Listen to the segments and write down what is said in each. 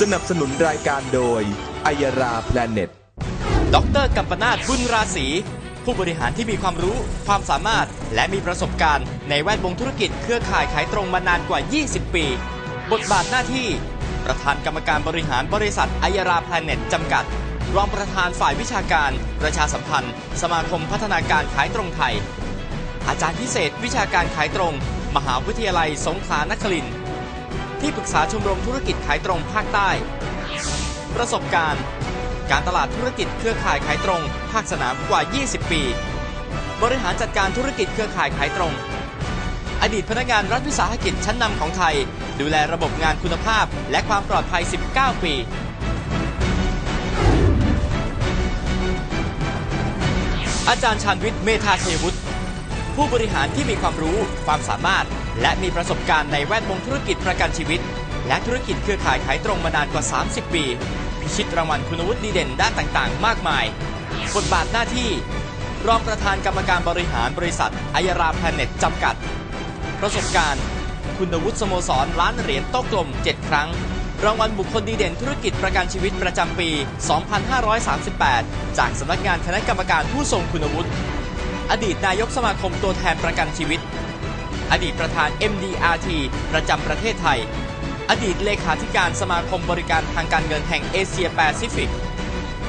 สนับสนุนรายการโดยอัยราแพลเน็ตดรกัมปนาตบุญราศีผู้บริหารที่มีความรู้ความสามารถและมีประสบการณ์ ในแวดวงธุรกิจเครือข่ายขายตรงมานานกว่า 20 ปี บทบาทหน้าที่ ประธานกรรมการบริหารบริษัทอัยราแพลเน็ตจำกัด รองประธานฝ่ายวิชาการ ประชาสัมพันธ์ สมาคมพัฒนาการขายตรงไทย อาจารย์พิเศษวิชาการขายตรง มหาวิทยาลัยสงขลานครินทร์ ที่ปรึกษาชมรมธุรกิจขายตรงภาคใต้ ประสบการณ์ การตลาดธุรกิจเครือข่ายขายตรง ภาคสนามกว่า 20 ปี บริหารจัดการธุรกิจเครือข่ายขายตรง อดีตพนักงานรัฐวิสาหกิจชั้นนำของไทย ดูแลระบบงานคุณภาพและความปลอดภัย 19 ปีอาจารย์ชาญวิทย์เมธาชัยวุฒิผู้บริหารที่มีความรู้ความสามารถ และมีประสบการณ์ในแวดวงธุรกิจประกันชีวิต และธุรกิจเครือข่ายขายตรงมานานกว่า 30 ปี พิชิตรางวัลคุณวุฒิดีเด่นด้านต่างๆ มากมาย บทบาทหน้าที่ รองประธานกรรมการบริหารบริษัทอัยราแพลเน็ตจำกัด ประสบการณ์ คุณวุฒิสโมสรล้านเหรียญโต๊ะกลม 7 ครั้ง รางวัลบุคคลดีเด่นธุรกิจประกันชีวิตประจำปี 2538 จากสำนักงานคณะกรรมการผู้ทรงคุณวุฒิอดีตนายกสมาคมตัวแทนประกันชีวิต อดีตประธาน MDRT ประจำประเทศไทย อดีตเลขาธิการสมาคมบริการทางการเงินแห่งเอเชียแปซิฟิก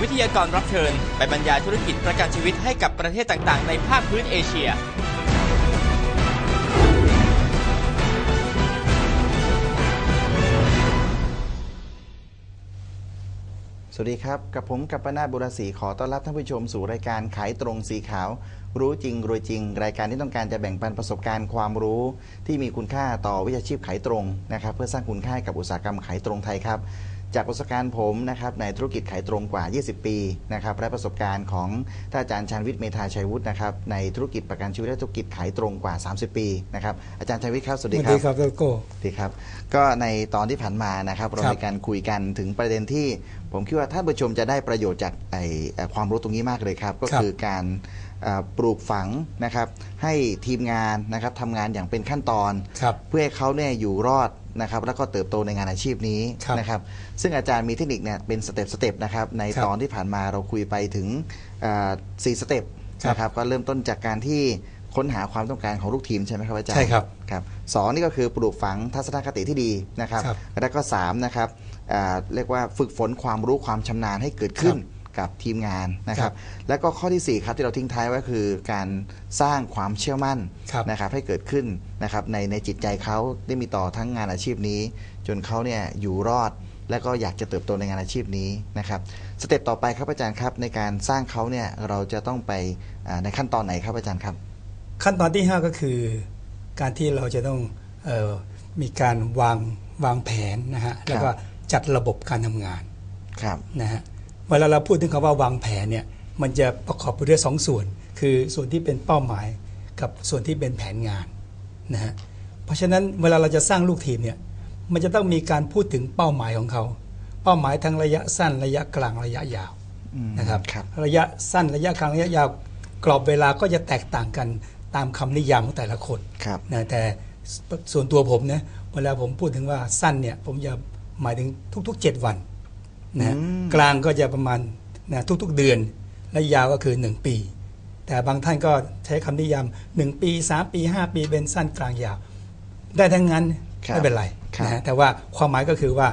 วิทยากรรับเชิญไปบรรยายธุรกิจประกันชีวิตให้กับประเทศต่างๆ ในภาคพื้นเอเชีย วัสดีครับ กับผมกัปปนาบุรศรีขอต้อนรับท่านผู้ชมสู่รายการขายตรงสีขาว รู้จริงรวยจริง รายการที่ต้องการจะแบ่งปันประสบการณ์ความรู้ ที่มีคุณค่าต่อวิชาชีพขายตรงนะครับเพื่อสร้างคุณค่าให้กับอุตสาหกรรมขายตรงไทยครับ จากประสบการณ์ผมนะครับในธุรกิจขายตรงกว่า 20 ปีนะครับและประสบการณ์ของท่านอาจารย์ชาญวิทย์เมธาชัยวุฒินะครับในธุรกิจประกันชีวิตและธุรกิจขายตรงกว่า 30 ปีนะครับอาจารย์ชัยวิทย์ครับสวัสสดีวัสครัดีบครับดรโก้ดีครับ ก็ในตอนที่ผ่านมานะครับเราครับมีการคุยกันถึงประเด็นที่ ผมคิดว่าท่านผู้ชมจะได้ประโยชน์จากไอ้เอ่อความรู้ตรงนี้มากเลยครับ ก็คือการเอ่อปลูกฝังนะครับให้ทีมงานนะครับทำงานอย่างเป็นขั้นตอนครับเพื่อให้เขาเนี่ยอยู่รอด นะครับแล้วก็เติบโตในงานอาชีพนี้ครับนะครับซึ่งอาจารย์มีเทคนิคเนี่ยเป็นสเต็ปสเต็ปนะครับในครับตอนที่ผ่านมาเราคุยไปถึงเอ่อสี่สเต็ปครับนะครับก็เริ่มต้นจากการที่ค้นหาความต้องการของลูกทีมใช่ไหมครับอาจารย์ใช่ครับครับสองนี่ก็คือปลูกฝังทัศนคติที่ดีนะครับ ครับแล้วก็สามนะครับอ่าเรียกว่าฝึกฝนความรู้ความชำนาญให้เกิดขึ้น กับทีมงานนะครับ แล้วก็ข้อที่สี่ครับที่เราทิ้งท้ายไว้คือการสร้างความเชื่อมั่นครับนะครับให้เกิดขึ้นนะครับในในจิตใจเขาได้มีต่อทั้งงานอาชีพนี้ จนเขาเนี่ยอยู่รอดและก็อยากจะเติบโตในงานอาชีพนี้นะครับสเต็ปต่อไปครับอาจารย์ครับ ในการสร้างเขาเนี่ยเราจะต้องไปอ่าในขั้นตอนไหนครับอาจารย์ครับ ขั้นตอนที่ 5 ก็คือ การที่เราจะต้องเออมีการวางวางแผนนะฮะแล้วก็จัดระบบการทำงานครับนะฮะ เวลาเราพูดถึงคำว่าวางแผนเนี่ยมันจะประกอบไปด้วยสองส่วน คือส่วนที่เป็นเป้าหมายกับส่วนที่เป็นแผนงานนะฮะเพราะฉะนั้นเวลาเราจะสร้างลูกทีมเนี่ยมันจะต้องมีการพูดถึงเป้าหมายของเขา เป้าหมายทั้งระยะสั้นระยะกลางระยะยาวอืมนะครับครับระยะสั้นระยะกลางระยะยาว กรอบเวลาก็จะแตกต่างกันตามคำนิยามของแต่ละคนครับนะแต่สส่วนตัวผมนะเวลาผมพูดถึงว่าสั้นเนี่ยผมจะหมายถึงทุกๆ 7 วัน นะอืมกลางก็จะประมาณนะทุกๆเดือน และยาวก็คือ 1 ปี แต่บางท่านก็ใช้คำนิยาม 1 ปี 3 ปี 5 ปีเป็นสั้นกลางยาว ได้ทั้งนั้นครับไม่เป็นไรครับนะฮะแต่ว่าความหมายก็คือว่า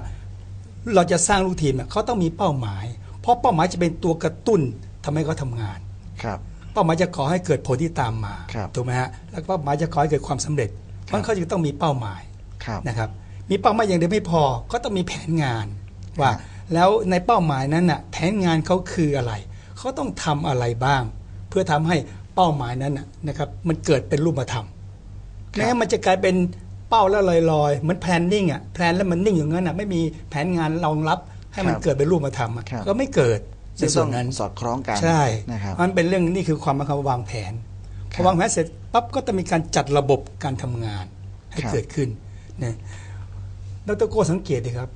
เราจะสร้างลูกทีมเนี่ยเขาต้องมีเป้าหมาย เพราะเป้าหมายจะเป็นตัวกระตุ้นทำให้เขาทำงานครับเป้าหมายจะขอให้เกิดผลที่ตามมาครับถูกไหมฮะแล้วเป้าหมายจะขอให้เกิดความสำเร็จเพราะฉะนั้นเขาจึงต้องมีเป้าหมายครับนะครับ มีเป้าหมายอย่างเดียวไม่พอก็ต้องมีแผนงานว่าครับ แล้วในเป้าหมายนั้นน่ะแผนงานเขาคืออะไร เขาต้องทำอะไรบ้าง เพื่อทำให้เป้าหมายนั้นน่ะนะครับมันเกิดเป็นรูปธรรมไม่งั้นมันจะกลายเป็นเป้าแล้วลอยๆ เหมือนแพลนนิ่งอะแพลนแล้วมันนิ่งอย่างนั้นอะไม่มีแผนงานรองรับให้มันครับเกิดเป็นรูปธรรมอะครับก็ไม่เกิดในซึ่งส่ต้วอนงนั้นสอดคล้องกันใช่นะครับมันเป็นเรื่องนี่คือความหมายคำว่าวางแผนพครัอบวางแผนเสร็จปั๊บก็ต้องมีการจัดระบบการทำงานให้ครับเกิดขึ้นนะดรโก้สังเกตดีครับ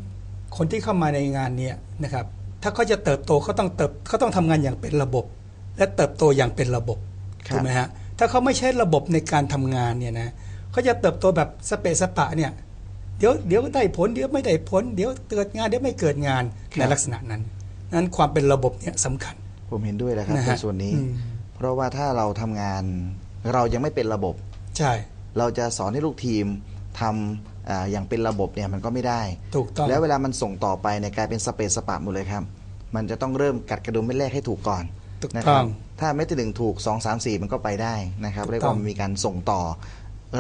คนที่เข้ามาในงานเนี้นะครับถ้าเขาจะเติบโตเขาต้องเติบเขาต้องทำงานอย่างเป็นระบบ และเติบโตอย่างเป็นระบบครับถูกไหมฮะถ้าเขาไม่ใช่ระบบในการทำงานเนี่ยนะเขาจะเติบโตแบบสเปะสปะเนี่ยเดี๋ยวเดี๋ยวได้ผลเดี๋ยวไม่ได้ผลเดี๋ยวเกิดงานเดี๋ยวไม่เกิดงานครับในลักษณะนั้นนั้นความเป็นระบบเนี่ยสำคัญ ผมเห็นด้วยแล้วครับนะในฮะส่วนนี้อืมเพราะว่าถ้าเราทำงาน เรายังไม่เป็นระบบ ใช่ เราจะสอนให้ลูกทีมทำอ่า อย่างเป็นระบบเนี่ยมันก็ไม่ได้ ถูกต้อง แล้วเวลามันส่งต่อไปเนี่ยกลายเป็นสเปซสปะหมดเลยครับ มันจะต้องเริ่มกัดกระดุมเม็ดแรกให้ถูกก่อนถูกนะคต้รัอบงถ้าเม็ดที่หนึ่งถูก 2 3 4 มันก็ไปได้นะครับถูกต้องเรียกว่ามันมีการส่งต่อ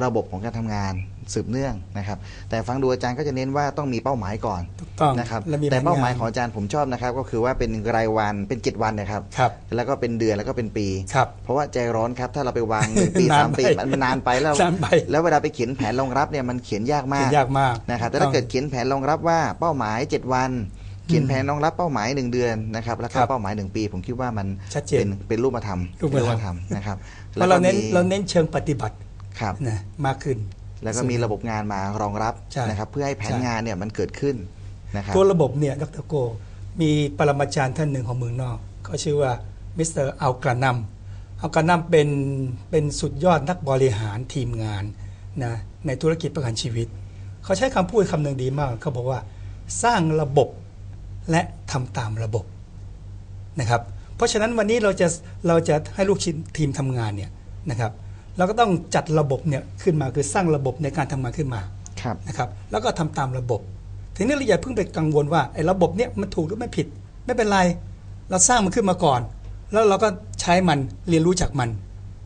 ระบบของการทำงานสืบเนื่องนะครับ แต่ฟังดูอาจารย์ก็จะเน้นว่าต้องมีเป้าหมายก่อนถูกต้องนะครับและมีแต่เป้าหมายแผนงานของอาจารย์ผมชอบนะครับ ก็คือว่าเป็นรายวันเป็น 7 วันนะครับครับแล้วก็เป็นเดือนแล้วก็เป็นปีครับเพราะว่าใจร้อนครับถ้าเราไปวางหนึ่งปีนานสามปีไปมันมันนานไปแล้วนานไปแล้วเวลาไปเขียนแผนรองรับเนี่ยมันเขียนยากมาเขียกนยากมากนะครับแต่ถูถ้าต้องเกิดเขียนแผนรองรับว่าเป้าหมาย 7 วันเขียนแผนรองรับเป้าหมาย 1 เดือนนะครับแล้วก็ครับเป้าหมาย 1 ปี ผมคิดว่ามันชัดเจนเป็นเป็นรูปธรรมรูปธรรมเป็นธรรมนะครับเพราะเราเน้นมีเราเน้นเชิงปฏิบัติ ครับนะมากขึ้น แล้วก็มีระบบงานมารองรับใช่นะครับเพื่อให้แผนใช่งานเนี่ยมันเกิดขึ้นนะครับตัวระบบเนี่ยดรโก มีปรมาจารย์ท่านหนึ่งของเมืองนอกเขาชื่อว่ามิสเตอร์อัลกรานัมอัลกรานัมเป็นเป็นสุดยอดนักบริหารทีมงานนะในธุรกิจประกันชีวิต เขาใช้คำพูดคำหนึ่งดีมาก เขาบอกว่าสร้างระบบและทำตามระบบนะครับเพราะฉะนั้นวันนี้เราจะเราจะให้ลูกทีมทำงานเนี่ยนะครับ เราก็ต้องจัดระบบเนี่ยขึ้นมาคือสร้างระบบในการทำงานขึ้นมาครับนะครับ แล้วก็ทำตามระบบ ทีนี้เราอย่าเพิ่งไปกังวลว่าไอ้ระบบเนี้ยมันถูกหรือไม่ผิด ไม่เป็นไร เราสร้างมันขึ้นมาก่อน แล้วเราก็ใช้มันเรียนรู้จากมัน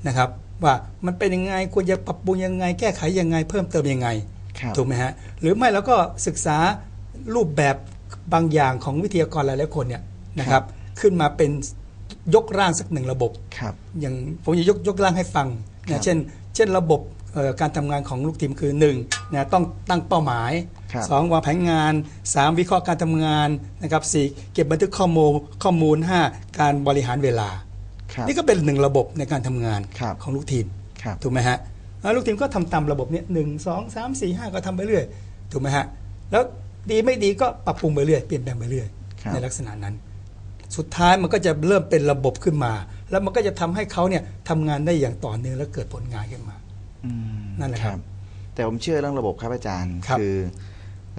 นะครับ ว่ามันเป็นยังไงควรจะปรับปรุงยังไง แก้ไขยังไง เพิ่มเติมยังไงครับถูกไหมฮะหรือไม่เราก็ศึกษารูปแบบบางอย่างของวิทยากรหลายๆคนเนี่ยนะครับ ขึ้นมาเป็นยกร่างสักหนึ่งระบบครับอย่างผมจะยกยกร่างให้ฟังครั นะบเช่น เช่นระบบเอ่อการทำงานของลูกทีมคือ1นะต้องตั้งเป้าหมายครับ2วางแผนงาน 3 วิเคราะห์การทำงานนะครับ4เก็บบันทึกข้อมูลข้อมูล 5 การบริหารเวลาครับนี่ก็เป็นหนึ่งระบบในการทำงานครับของลูกทีมครับถูกไหมฮะแล้วลูกทีมก็ทำตามระบบเนี้ยหนึ่งสองสามสี่ห้าก็ทำไปเรื่อยถูกไหมฮะแล้วดีไม่ดีก็ปรับปรุงไปเรื่อยเปลี่ยนแปลงไปเรื่อยครับในลักษณะนั้น สุดท้ายมันก็จะเริ่มเป็นระบบขึ้นมา แล้วมันก็จะทำให้เขาเนี่ยทำงานได้อย่างต่อเนื่องและเกิดผลงานขึ้นมาอืมนั่นแหละครับ แต่ผมเชื่อเรื่องระบบครับอาจารย์ครับอ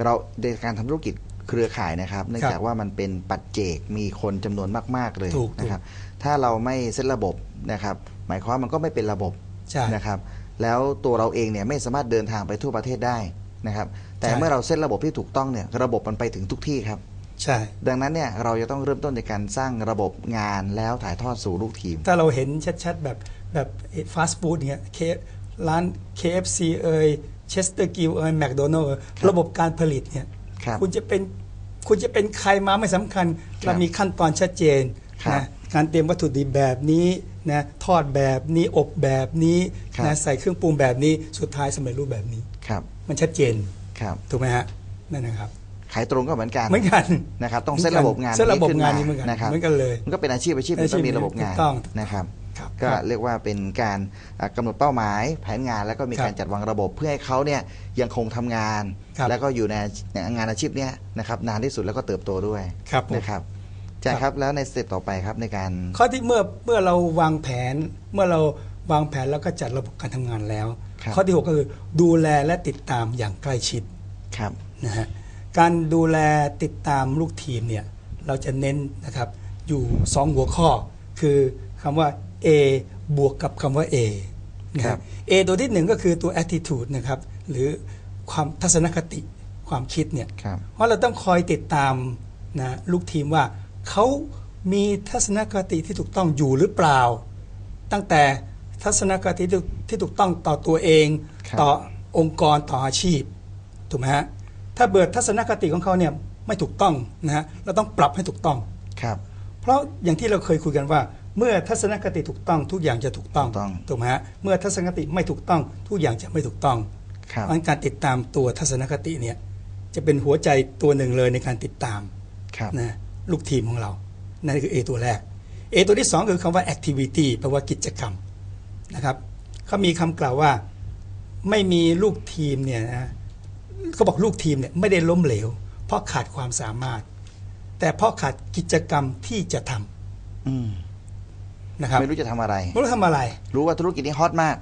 เราในการทำธุรกิจเครือข่ายนะครับ เนื่องจากว่ามันเป็นปัจเจกมีคนจำนวนมาก ๆเลยถูกนะครับ ถ้าเราไม่เซตระบบนะครับ หมายความว่ามันก็ไม่เป็นระบบใช่นะครับ แล้วตัวเราเองเนี่ยไม่สามารถเดินทางไปทั่วประเทศได้นะครับ แต่ใช่เมื่อเราเซตระบบที่ถูกต้องเนี่ย ระบบมันไปถึงทุกที่ครับ ใช่ ดังนั้นเนี่ยเราจะต้องเริ่มต้นในการสร้างระบบงานแล้วถ่ายทอดสู่ลูกทีม ถ้าเราเห็นชัดๆ แบบแบบฟาสต์ฟู้ดเนี่ยเคร้าน KFC เอ่ยเชสเตอร์กิลเอ่ยแมคโดนัลล์ครับระบบการผลิตเนี่ยครับคุณจะเป็นคุณจะเป็นใครมาไม่สำคัญครับเรามีขั้นตอนชัดเจนครับนะการเตรียมวัตถุดิบแบบนี้นะทอดแบบนี้อบแบบนี้ครับนะใส่เครื่องปรุงแบบนี้สุดท้ายสำเร็จรูปแบบนี้ครับมันชัดเจนครับถูกไหมฮะนั่นนะครับ ขายตรงก็เหมือนกันเหมือนกันนะครับต้องเซตระบบงานเซตระบบขึ้งานนี้เหมือนกันนะครับเหมือนกันเลยมันก็เป็นอาชีพอาชีพหนึงอาชีต้พองมีระบบงานถูกต้องนะครับครับก็ครับเรียกว่าเป็นการอะกำหนดเป้าหมายแผนงานแล้วก็มีครับการจัดวางระบบ เพื่อให้เขาเนี่ยยังคงทำงานครับแล้วก็อยู่ในงานอาชีพเนี้ยนะครับนานที่สุดแล้วก็เติบโตด้วยครับผมนะครับอาจารย์คครัรับบแล้วในสเต็ปต่อไปครับในการ ข้อที่เมื่อเมื่อเราวางแผนเมื่อเราวางแผนแล้วก็จัดระบบการทำงานแล้วครับข้อที่ 6 ก็คือดูแลและติดตามอย่างใกล้ชิดครับนะฮะ การดูแลติดตามลูกทีมเนี่ยเราจะเน้นนะครับอยู่ 2 หัวข้อ คือคำว่า A บวกกับคำว่า A นะคครัรับบ A ตัวที่หนึ่งก็คือตัว attitude นะครับหรือความทัศนคติความคิดเนี่ยครับเพราะเราต้องคอยติดตามนะลูกทีมว่าเขามีทัศนคติที่ถูกต้องอยู่หรือเปล่า ตั้งแต่ทัศนคติที่ที่ถูกต้องต่อตัวเองครับต่อองค์กรต่ออาชีพถูกไหมฮะ ถ้าเบิดทัศนคติของเขาเนี่ยไม่ถูกต้องนะฮะเราต้องปรับให้ถูกต้อง ครับ เพราะอย่างที่เราเคยคุยกันว่า เมื่อทัศนคติถูกต้องทุกอย่างจะถูกต้องถูกต้อง ถูกไหมฮะเมื่อทัศนคติไม่ถูกต้อง ทุกอย่างจะไม่ถูกต้องครับเพราะฉะนั้นการติดตามตัวทัศนคติเนี่ยจะเป็นหัวใจตัวหนึ่งเลยในการติดตาม ครับ นะลูกทีมของเรา นั่นคือ A ตัวแรก A ตัวที่สองคือคำว่า activity แปลว่ากิจกรรมนะครับเขามีคำกล่าวว่าไม่มีลูกทีมเนี่ยนะ เขาบอกลูกทีมเนี่ยไม่ได้ล้มเหลว เพราะขาดความสามารถ แต่เพราะขาดกิจกรรมที่จะทอืมำนะครับไม่รู้จะทำอะไรไม่รู้ทำอะไร รู้ว่าธุรกิจนี้ฮอตมาก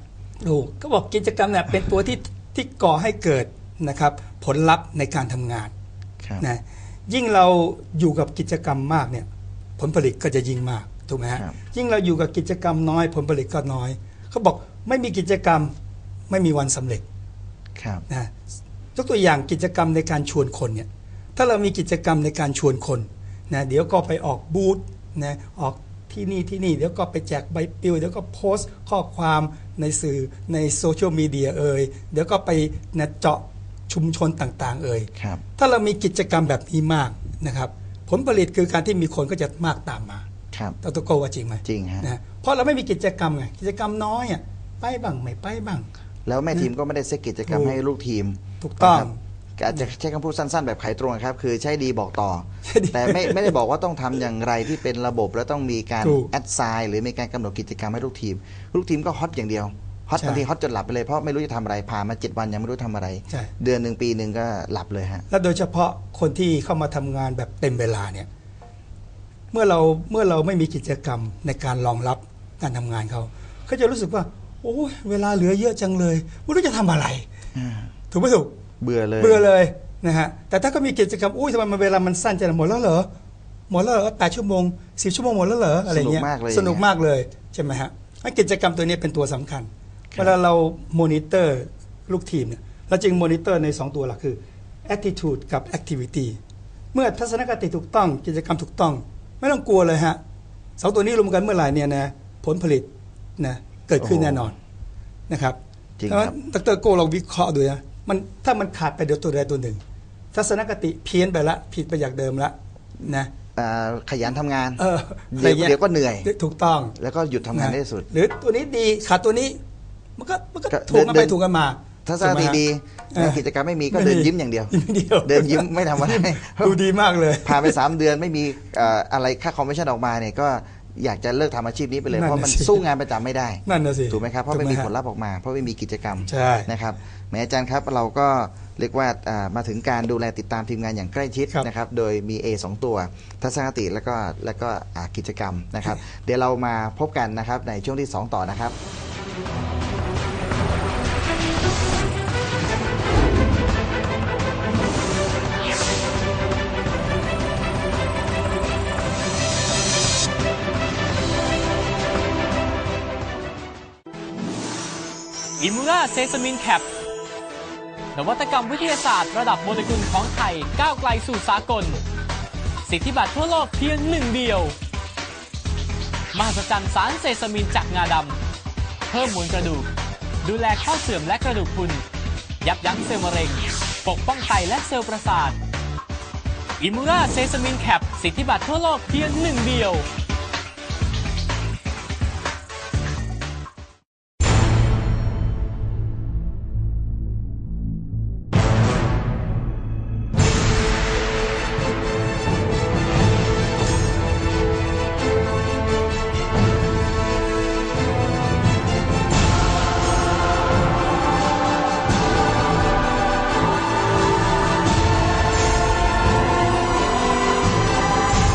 ถูกก็บอกกิจกรรมเนี่ยเป็นตัวที่ที่ก่อให้เกิดนะครับ ผลลัพธ์ในการทำงานครับนะยิ่งเราอยู่กับกิจกรรมมากเนี่ย ผลผลิตก็จะยิ่งมากถูกไหมฮะครับยิ่งเราอยู่กับกิจกรรมน้อย ผลผลิตก็น้อย เขาบอกไม่มีกิจกรรมไม่มีวันสำเร็จครับนะ ยกตัวอย่างกิจกรรมในการชวนคนเนี่ยถ้าเรามีกิจกรรมในการชวนคนนะเดี๋ยวก็ไปออกบูธนะออกที่นี่ที่นี่เดี๋ยวก็ไปแจกใบปลิวเดี๋ยวก็โพสต์ข้อความในสื่อในโซเชียลมีเดียเอ่ยเดี๋ยวก็ไปนะเจาะชุมชนต่างๆ เอ่ยครับถ้าเรามีกิจกรรมแบบนี้มากนะครับ ผลผลิตคือการที่มีคนก็จะมากตามมาครับตตโกว่าจริงไหมจริงฮะนะเพราะเราไม่มีกิจกรรมไงกิจกรรมน้อยอะไปบ้างไม่ไปบ้าง แล้วแม่ทีมก็ไม่ได้เซตกิจกรรมถูกให้ลูกทีม ถูกต้องนะครับอาจจะใช้คำพูดสั้นๆ แบบไขตรงครับ คือใช้ดีบอกต่อใช่ดีแต่ไม่ไม่ได้บอกว่าต้องทำอย่างไรที่เป็นระบบแล้วต้องมีการถูกแอดไซน์หรือมีการกำหนดกิจกรรมให้ลูกทีม ลูกทีมก็ฮอตอย่างเดียวฮอตใช่บางทีฮอตจนหลับไปเลยเพราะไม่รู้จะทำอะไรผ่านมาเจ็ดวันยังไม่รู้ทำอะไร ใช่ เดือนหนึ่งปีหนึ่งก็หลับเลยฮะ และโดยเฉพาะคนที่เข้ามาทำงานแบบเต็มเวลาเนี่ย เมื่อเราเมื่อเราไม่มีกิจกรรมในการรองรับการทำงานเขาเขาจะรู้สึกว่า โอ้ยเวลาเหลือเยอะจังเลยไม่รู้จะทำอะไร ถูกไหมถูกเบื่อเลย เบื่อเลยนะฮะแต่ถ้าก็มีกิจกรรมอุ้ยทำไมมันเวลามันสั้นจังหมดแล้วเหรอหมดแล้วเหรอแปดชั่วโมงสิบชั่วโมงหมดแล้วเหรออะไรเงี้ยสนุกมากเลยสนุกมากเลยใช่ไหมฮะงั้นกิจกรรมตัวนี้เป็นตัวสำคัญเวลาเราโมนิเตอร์ลูกทีมเนี่ยเราจึงโมนิเตอร์ใน 2 ตัวหลักคือ attitude กับ activity เมื่อทัศนคติถูกต้องกิจกรรมถูกต้อง ไม่ต้องกลัวเลยฮะสองตัวนี้รวมกันเมื่อไหร่เนี่ยนะผลผลิตนะเกิดขึ้นโอ้แน่นอนนะครับจริงแต่ว่าครับดรโกเราวิเคราะห์ดูนะ มันถ้ามันขาดไปเดี๋ยวตัวใดตัวหนึ่ง ทัศนคติเพี้ยนไปละผิดไปจากเดิมละนะอ่าขยันทำงานเออเดี๋ยวอะไรงี้เดี๋ยวก็เหนื่อย ถูกต้องแล้วก็หยุดทำงานได้สุด หรือตัวนี้ดีขาดตัวนี้ มันก็มันก็ก็ถูกกันเดิไปน ถูกกันมาทัศนคติดีเออ กิจกรรมไม่มีก็ไม่เดินมียิ้มอย่างเดียวยิ้มเดียวเดินยิ้มไม่ทำอะไร ดูดีมากเลย ผ่านไป 3 เดือนไม่มีเอ่ออะไรค่าคอมมิชชั่นออกมาเนี่ยก็อยากจะเลิกทำอาชีพนี้ไปเลย นั่นเพราะมันน่ะสิ สู้งานประจำไม่ได้ นั่นนะสิถูกไหมครับ เพราะไม่มีถูกไหผลลัพธ์ออกมา เพราะไม่มีกิจกรรมใช่ นะครับ แหมอาจารย์ครับเราก็เรียกว่าอ่ามาถึงการดูแลติดตามทีมงานอย่างใกล้ชิดครับนะครับ โดยมี A 2 ตัวทัศนคติแล้วก็แล้วก็อ่ากิจกรรมนะครับ เดี๋ยวเรามาพบกันนะครับในช่วงที่ 2 ต่อนะครับอิมูราเซซามินแคป นวัตกรรมวิทยาศาสตร์ระดับโมเลกุลของไทยก้าวไกลสู่สากล สิทธิบัตรทั่วโลกเพียงหนึ่งเดียวมหัศจรรย์สารเซซามินจากงาดำ เพิ่มมวลกระดูก ดูแลข้อเสื่อมและกระดูกพรุน ยับยั้งเซลล์มะเร็ง ปกป้องไตและเซลล์ประสาทอิมูราเซซามินแคปสิทธิบัตรทั่วโลกเพียงหนึ่งเดียว